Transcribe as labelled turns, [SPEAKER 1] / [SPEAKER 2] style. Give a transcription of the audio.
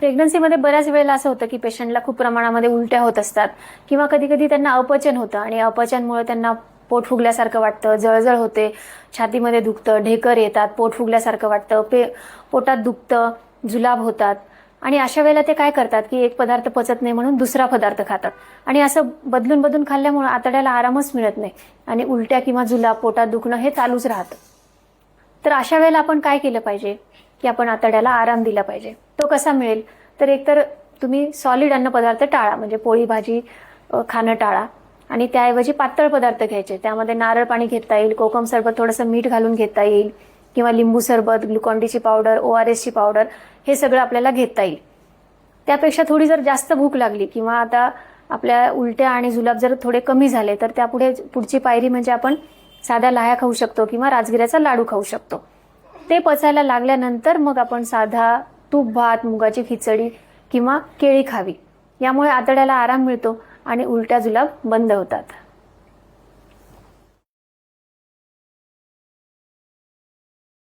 [SPEAKER 1] प्रेग्नन्सीमध्ये बऱ्याच वेळेला असं होतं की पेशंटला खूप प्रमाणामध्ये उलट्या होत असतात किंवा कधी कधी त्यांना अपचन होतं आणि अपचनमुळे त्यांना पोट फुगल्यासारखं वाटतं जळजळ होते छातीमध्ये दुखतं ढेकर येतात पोट फुगल्यासारखं वाटतं पे पोटात दुखतं जुलाब होतात. आणि अशा वेळेला ते काय करतात की एक पदार्थ पचत नाही म्हणून दुसरा पदार्थ खातात. आणि असं बदलून बदलून खाल्ल्यामुळे आतड्याला आरामच मिळत नाही आणि उलट्या किंवा जुलाब पोटात दुखणं हे चालूच राहतं. तर अशा वेळेला आपण काय केलं पाहिजे? की आपण आतड्याला आराम दिला पाहिजे. तो कसा मिळेल? तर एकतर तुम्ही सॉलिड अन्नपदार्थ टाळा म्हणजे पोळी भाजी खाणं टाळा. आणि त्याऐवजी पातळ पदार्थ घ्यायचे. त्यामध्ये नारळ पाणी घेता येईल कोकम सरबत थोडंसं मीठ घालून घेता येईल किंवा लिंबू सरबत ग्लुकॉन्डीची पावडर ओ आर एसची पावडर हे सगळं आपल्याला घेता येईल. त्यापेक्षा थोडी जर जास्त भूक लागली किंवा आता आपल्या उलट्या आणि जुलाब जर थोडे कमी झाले तर त्यापुढे पुढची पायरी म्हणजे आपण साध्या लाह्या खाऊ शकतो किंवा राजगिऱ्याचा लाडू खाऊ शकतो. ते पचायला लागल्यानंतर मग आपण साधा तूप भात मुगाची खिचडी किंवा केळी खावी. यामुळे आतड्याला आराम मिळतो आणि उलट्या जुलाब बंद होतात.